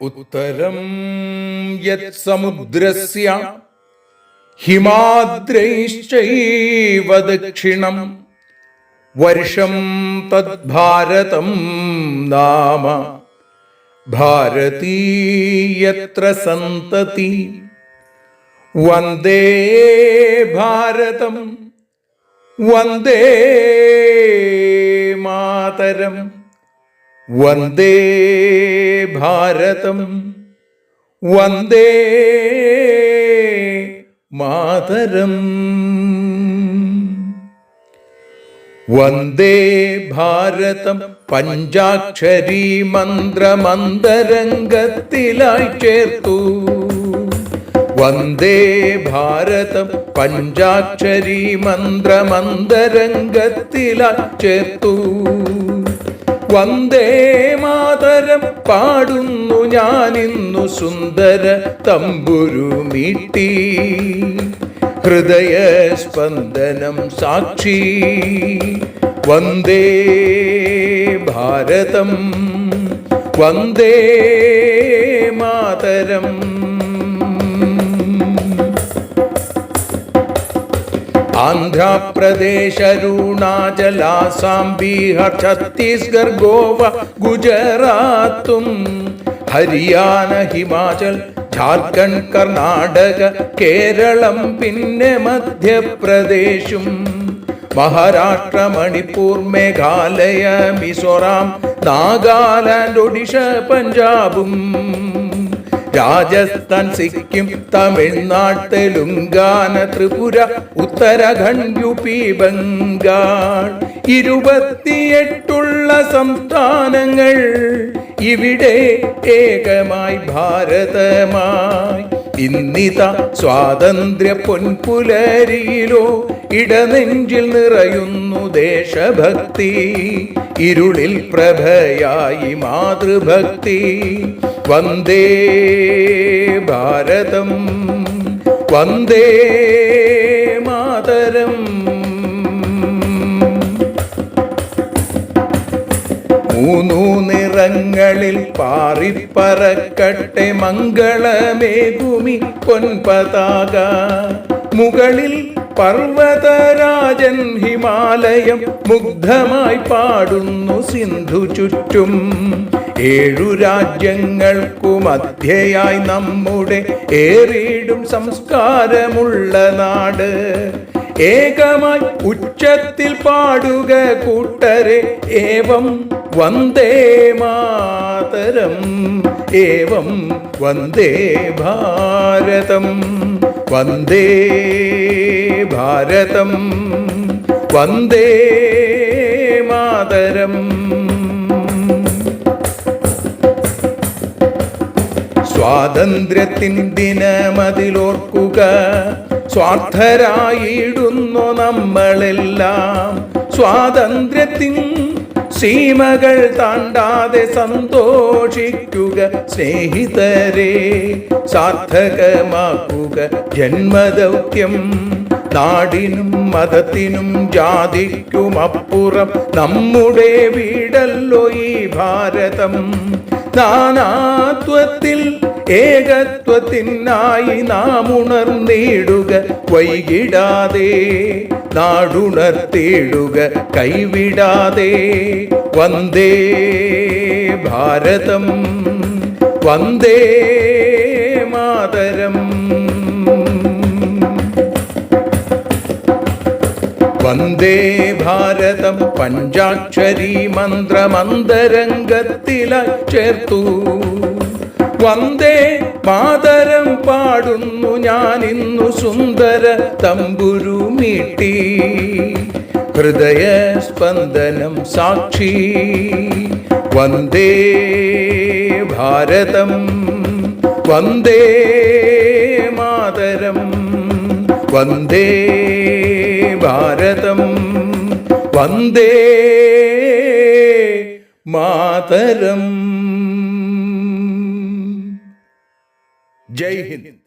उत्तरं यत्समुद्रस्य हिमाद्रैश्चैव दक्षिण वर्षं तद्भारतं नाम। भारती यत्र सन्तति वंदे भारतं वंदे मातरम्। വന്ദേ ഭാരതം. വന്ദേ മാതരം. വന്ദേ ഭാരതം പഞ്ചാക്ഷരി മന്ത്രമന്തരംഗത്തിലായി ചേർത്തു. വന്ദേ ഭാരതം പഞ്ചാക്ഷരി മന്ത്രമന്തരംഗത്തിലായി ചേർത്തു. വന്ദേ മാതരം പാടുന്നു ഞാനിന്നു സുന്ദര തമ്പുരു മീട്ടി. ഹൃദയസ്പന്ദനം സാക്ഷി. വന്ദേ ഭാരതം. വന്ദേ മാതരം. ആന്ധ്രാപ്രദേശ് അരുണാചൽ ആസാം ബീഹാർ ഛത്തീസ്ഗഡ് ഗോവ ഗുജറാത്തും ഹരിയാന ഹിമാചൽ ജാർഖണ്ഡ് കർണാടക കേരളം പിന്നെ മധ്യപ്രദേശും മഹാരാഷ്ട്ര മണിപ്പൂർ മേഘാലയ മിസോറാം നാഗാലാൻഡ് ഒഡീഷ പഞ്ചാബും രാജസ്ഥാൻ സിക്കിം തമിഴ്നാട് തെലുങ്കാന ത്രിപുര ഉത്തരാഖണ്ഡ് യു പി ബംഗാൾ ഇരുപത്തിയെട്ടുള്ള സംസ്ഥാനങ്ങൾ ഇവിടെ ഏകമായി ഭാരതമായി ഇന്നിത സ്വാതന്ത്ര്യ പൊൻപുലരിയിലോ ഇടനെഞ്ചിൽ നിറയുന്നു ദേശഭക്തി. ഇരുളിൽ പ്രഭയായി മാതൃഭക്തി. വന്ദേ ഭാരതം വന്ദേ മാതരം. മൂന്നു നിറങ്ങളിൽ പാറിപ്പറക്കട്ടെ മംഗളമേകുമി പൊൻപതാക. മുകളിൽ പർവതരാജൻ ഹിമാലയം മുഗ്ധമായി പാടുന്നു സിന്ധു ചുറ്റും. ഏഴു രാജ്യങ്ങൾക്കു മധ്യയായി നമ്മുടെ ഏറിയിടും സംസ്കാരമുള്ള നാട്. ഏകമായി ഉച്ചത്തിൽ പാടുക കൂട്ടരെ ഏവം വന്ദേ മാതരം. ഏവം വന്ദേ ഭാരതം. വന്ദേ ഭാരതം. വന്ദേ മാതരം. സ്വാതന്ത്ര്യത്തിൻ ദിനമതിലോർക്കുക. സ്വാർത്ഥരായിടുന്നു നമ്മളെല്ലാം. സ്വാതന്ത്ര്യത്തിൻ സീമകൾ താണ്ടാതെ സന്തോഷിക്കുക സ്നേഹിതരെ സാർത്ഥകമാക്കുക ജന്മദൗത്യം. നാടിനും മതത്തിനും ജാതിക്കുമപ്പുറം നമ്മുടെ വീടല്ലോ ഈ ഭാരതം. നാനാത്വത്തിൽ ഏകത്വത്തിനായി നാം ഉണർന്നിടുക വൈകിടാതെ നാടുണർത്തിടുക കൈവിടാതെ വന്ദേ ഭാരതം വന്ദേ മാതരം. വന്ദേ ഭാരതം പഞ്ചാക്ഷരി മന്ത്രമന്തരംഗത്തിലായി ചേർത്തു. വന്ദേ മാതരം പാടുന്നു ഞാനിന്നു സുന്ദര തമ്പുരു മീട്ടി. ഹൃദയ സ്പന്ദനം സാക്ഷി. വന്ദേ ഭാരതം വന്ദേ മാതരം വന്ദേ ഭാരതം വന്ദേ മാതരം. జై హింద్.